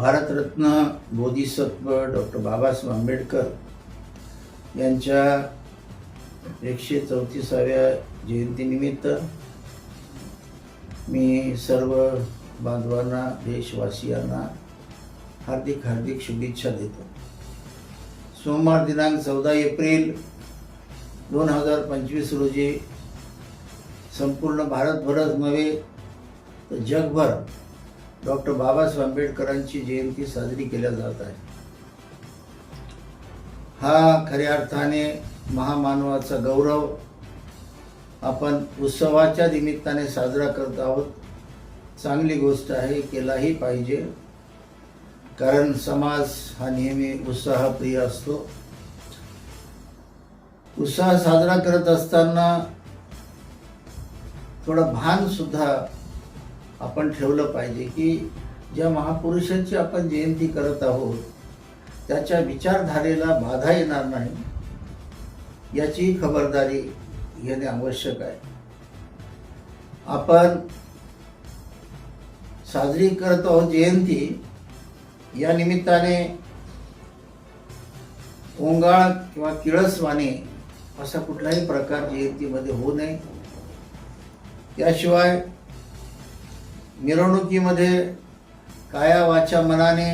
भारतरत्न बोधिसत्व डॉक्टर बाबासाहेब आंबेडकर यांच्या एकशे चौतीसाव्या जयंतीनिमित्त मी सर्व बांधवांना देशवासियांना हार्दिक हार्दिक शुभेच्छा देतो. सोमवार दिनांक चौदा एप्रिल दोन हजार पंचवीस रोजी संपूर्ण भारतभरच नव्हे तर जगभर डॉक्टर बाबासाहेब आंबेडकरांची जयंती साजरी केल्या जात आहे. हा खऱ्या अर्थाने महामानवाचा गौरव आपण उत्सवाच्या निमित्ताने साजरा करत आहोत. चांगली गोष्ट आहे केलाही पाहिजे. कारण समाज हा नेहमी उत्साहप्रिय असतो. उत्साह साजरा करत असताना थोडं भान सुद्धा आपण ठेवलं पाहिजे की ज्या महापुरुषांची आपण जयंती करत आहोत त्याच्या विचारधारेला बाधा येणार नाही याची खबरदारी घेणे आवश्यक आहे. आपण साजरी करत आहोत जयंती या निमित्ताने ओंगाळ किंवा किळसवाणे असा कुठलाही प्रकार जयंतीमध्ये होऊ नये. त्याशिवाय मिरवणुकीमध्ये काया वाचा मनाने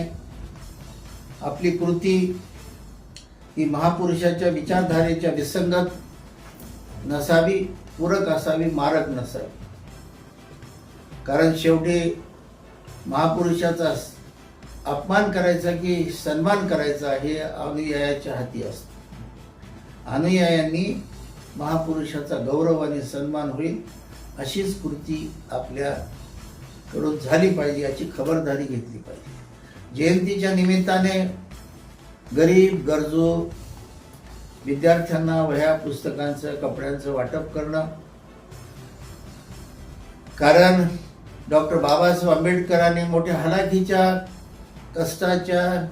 आपली कृती ही महापुरुषाच्या विचारधारेच्या विसंगत नसावी पूरक असावी मारक नसावी. कारण शेवटी महापुरुषाचा अपमान करायचा की सन्मान करायचा हे अनुयायाच्या हाती असतं. अनुयायांनी महापुरुषाचा गौरव आणि सन्मान होईल अशीच कृती आपल्या करून झाली पाहिजे याची खबरदारी घेतली पाहिजे. जयंतीच्या निमित्ताने गरीब गरजू विद्यार्थ्यांना वह्या पुस्तकांचं कपड्यांचं वाटप करणं. कारण डॉक्टर बाबासाहेब आंबेडकरांनी मोठ्या हलाखीच्या कष्टाच्या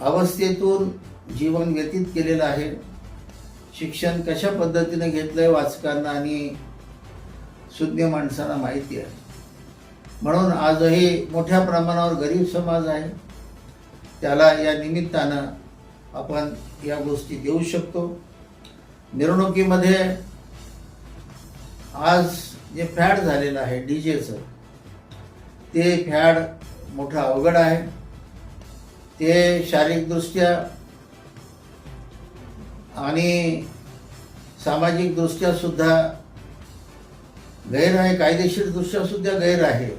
अवस्थेतून जीवन व्यतीत केलेलं आहे. शिक्षण कशा पद्धतीने घेतलंय वाचकांना आणि सुज्ञ माणसांना माहिती आहे. म्हणून आजही मोठ्या प्रमाणावर गरीब समाज आहे. त्याला या निमित्तानं आपण या गोष्टी देऊ शकतो. मिरवणुकीमध्ये आज जे फॅड झालेलं आहे डी जेचं ते फॅड मोठं अवघड आहे. ते शारीरिकदृष्ट्या आणि सामाजिकदृष्ट्यासुद्धा गैर आहे कायदेशीर दृष्ट्या सुद्धा गैर आहे.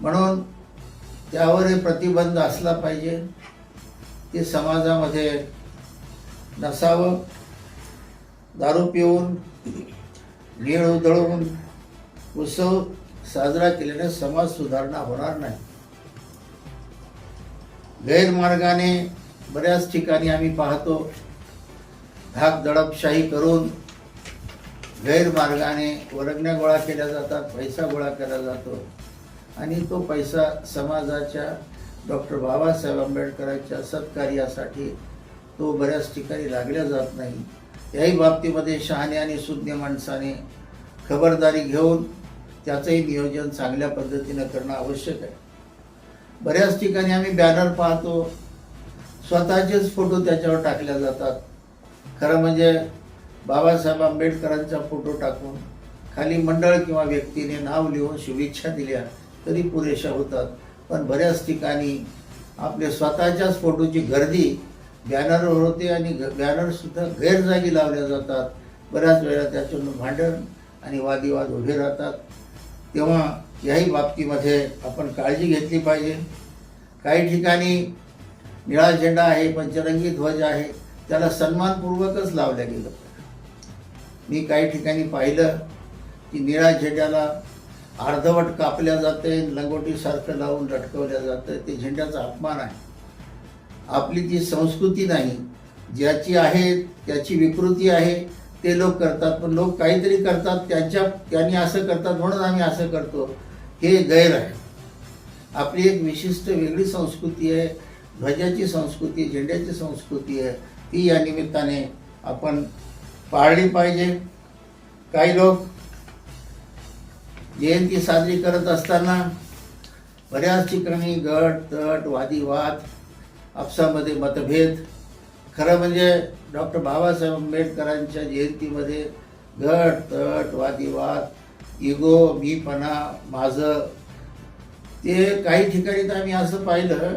म्हणून त्यावर प्रतिबंध असला पाहिजे. ते समाजामध्ये नसावं. दारू पिऊन नीळ उधळून उत्सव साजरा केल्याने समाज सुधारणा होणार नाही. गैरमार्गाने बऱ्याच ठिकाणी आम्ही पाहतो धाक दडपशाही करून गैरमार्गाने वर्गण्या गोळा केल्या जातात पैसा गोळा केला जातो. आणि तो पैसा समाजाच्या डॉक्टर बाबासाहेब आंबेडकरांच्या सत्कार्यासाठी तो बऱ्याच ठिकाणी लागल्या जात नाही. याही बाबतीमध्ये शहाणे आणि सुज्ञ माणसाने खबरदारी घेऊन त्याचंही नियोजन चांगल्या पद्धतीनं करणं आवश्यक आहे. बऱ्याच ठिकाणी आम्ही बॅनर पाहतो. स्वतःचेच फोटो त्याच्यावर टाकल्या जातात. खरं म्हणजे बाबासाहेब आंबेडकरांचा फोटो टाकून खाली मंडळ किंवा व्यक्तीने नाव लिहून शुभेच्छा दिल्या तरी पुरेशा होतात. पण बऱ्याच ठिकाणी आपल्या स्वतःच्याच फोटोची गर्दी बॅनरवर होते आणि बॅनरसुद्धा गैरजागी लावल्या जातात. बऱ्याच वेळा त्याच्यातून भांडण आणि वादिवाद उभे राहतात. तेव्हा याही बाबतीमध्ये आपण काळजी घेतली पाहिजे. काही ठिकाणी निळा झेंडा आहे पंचरंगी ध्वज आहे त्याला सन्मानपूर्वकच लावल्या गेलं. मी काही ठिकाणी पाहिलं की निळा झेंड्याला अर्धवट कापल्या जाते लंगोटीसारखं लावून लटकवल्या जातं ते झेंड्याचा अपमान आहे. आपली जी संस्कृती नाही ज्याची आहे त्याची विकृती आहे ते लोक करतात. पण लोक काहीतरी करतात त्यांच्या त्यांनी असं करतात म्हणून आम्ही असं करतो. हे गैर आहे. आपली एक विशिष्ट वेगळी संस्कृती आहे. ध्वजाची संस्कृती झेंड्याची संस्कृती आहे. ती या निमित्ताने आपण पाळली पाहिजे. काही लोक जयंती साजरी करत असताना बऱ्याच ठिकाणी गट तट वादीवाद आपसामध्ये मतभेद. खरं म्हणजे डॉक्टर बाबासाहेब आंबेडकरांच्या जयंतीमध्ये गट तट वादीवाद इगो मीपणा माझं ते काही ठिकाणी तर आम्ही असं पाहिलं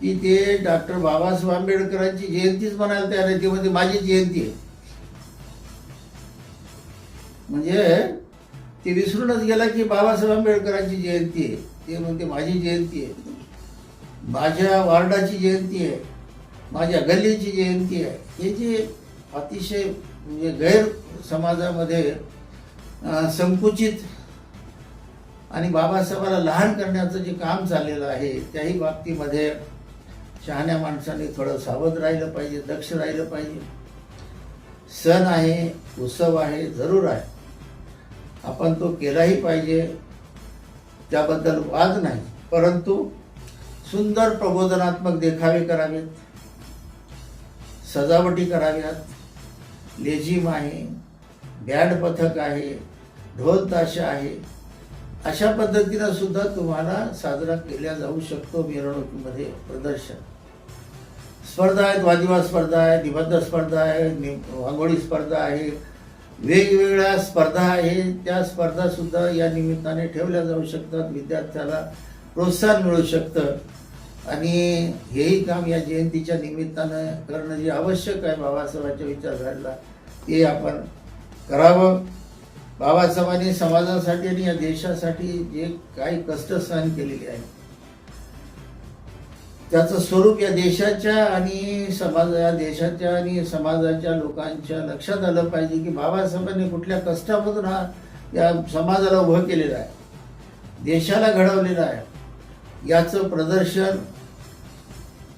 की ते डॉक्टर बाबासाहेब आंबेडकरांची जयंतीच म्हणायला तयार आहे ती म्हणजे माझी जयंती आहे. म्हणजे ते विसरूनच गेला की बाबासाहेब आंबेडकरांची जयंती आहे. ते म्हणते माझी जयंती आहे. माझ्या वार्डाची जयंती आहे. माझ्या गल्लीची जयंती आहे. हे जे अतिशय म्हणजे गैर समाजामध्ये संकुचित आणि बाबासाहेबाला लहान करण्याचं जे काम चाललेलं आहे त्याही बाबतीमध्ये शहाण्या माणसाने थोडं सावध राहिलं पाहिजे दक्ष राहिलं पाहिजे. सण आहे उत्सव आहे जरूर आहे. आपण तो केलाही पाहिजे त्याबद्दल वाद नाही. परंतु सुंदर प्रबोधनात्मक देखावे करावेत सजावटी कराव्यात. लेझिम आहे बँड पथक आहे ढोल ताशा आहे अशा पद्धतीनं सुद्धा तुम्हाला साजरा केल्या जाऊ शकतो मिरवणुकीमध्ये प्रदर्शन. स्पर्धा आहेत वादिवाद स्पर्धा आहे निबंध स्पर्धा आहे नि- रांगोळी स्पर्धा आहे वेगवेगळ्या स्पर्धा आहे. त्या स्पर्धा सुद्धा या निमित्ताने ठेवल्या जाऊ शकतात. विद्यार्थ्याला प्रोत्साहन मिळू शकतं. आणि हेही काम या जयंतीच्या निमित्तानं करणं जे आवश्यक आहे बाबासाहेबांच्या विचारधारेला ते आपण करावं. बाबासाहेबांनी समाजासाठी आणि या देशासाठी जे काही कष्ट सहन केलेले आहे त्याचं स्वरूप या देशाच्या आणि समाज या देशाच्या आणि समाजाच्या लोकांच्या लक्षात आलं पाहिजे की बाबासाहेबांनी कुठल्या कष्टामधून हा या समाजाला उभं केलेलं आहे. देशाला घडवलेलं आहे. याचं प्रदर्शन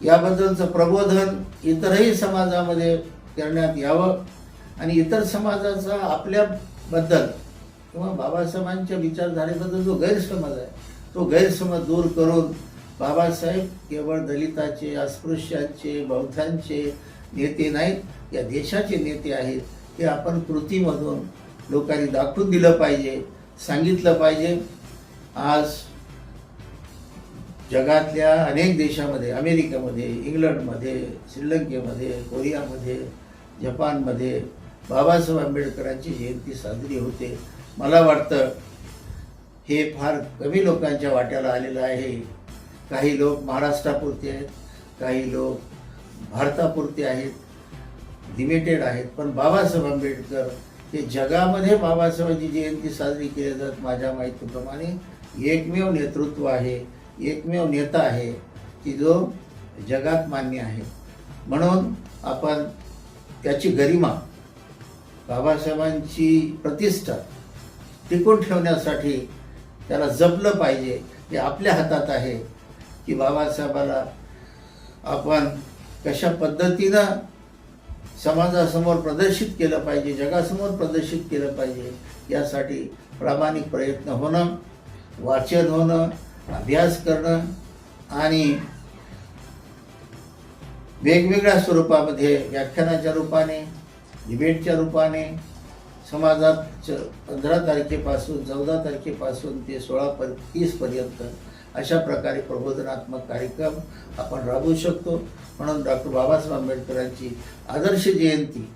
याबद्दलचं प्रबोधन इतरही समाजामध्ये करण्यात यावं आणि इतर समाजाचा आपल्याबद्दल किंवा बाबासाहेबांच्या विचारधारेबद्दल जो गैरसमज आहे तो गैरसमज दूर करून बाबासाहेब केवळ दलिताचे अस्पृश्यांचे बौद्धांचे नेते नाहीत या देशाचे नेते आहेत हे आपण कृतीमधून लोकांनी दाखवून दिलं पाहिजे सांगितलं पाहिजे. आज जगातल्या अनेक देशामध्ये अमेरिकेमध्ये इंग्लंडमध्ये श्रीलंकेमध्ये कोरियामध्ये जपानमध्ये बाबासाहेब आंबेडकरांची जयंती साजरी होते. मला वाटतं हे फार कमी लोकांच्या वाट्याला आलेलं आहे. काही लोक महाराष्ट्रापुरते आहेत काही लोक भारतापुरते आहेत लिमिटेड आहेत. पण बाबासाहेब आंबेडकर हे जगामध्ये बाबासाहेबांची जयंती साजरी केली जात माझ्या माहितीप्रमाणे. एकमेव नेतृत्व आहे एकमेव नेता आहे की जो जगात मान्य आहे. म्हणून आपण त्याची गरिमा बाबासाहेबांची प्रतिष्ठा टिकून ठेवण्यासाठी त्याला जपलं पाहिजे हे आपल्या हातात आहे. की बाबासाहेबाला आपण कशा पद्धतीनं समाजासमोर प्रदर्शित केलं पाहिजे जगासमोर प्रदर्शित केलं पाहिजे यासाठी प्रामाणिक प्रयत्न होणं वाचन होणं अभ्यास करणं आणि वेगवेगळ्या स्वरूपामध्ये व्याख्यानाच्या रूपाने डिबेटच्या रूपाने समाजात पंधरा तारखेपासून चौदा तारखेपासून ते सोळा पर तीसपर्यंत अशा प्रकारे प्रबोधनात्मक कार्यक्रम आपण राबवू शकतो. म्हणून डॉक्टर बाबासाहेब आंबेडकरांची आदर्श जयंती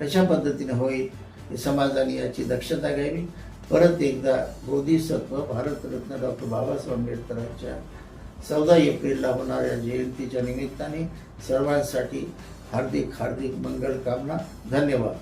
कशा पद्धतीने होईल हे समाजाने याची दक्षता घ्यावी. परत एकदा बोधिसत्व भारतरत्न डॉक्टर बाबासाहेब आंबेडकरांच्या चौदा एप्रिलला होणाऱ्या जयंतीच्या निमित्ताने सर्वांसाठी हार्दिक हार्दिक मंगल कामना. धन्यवाद.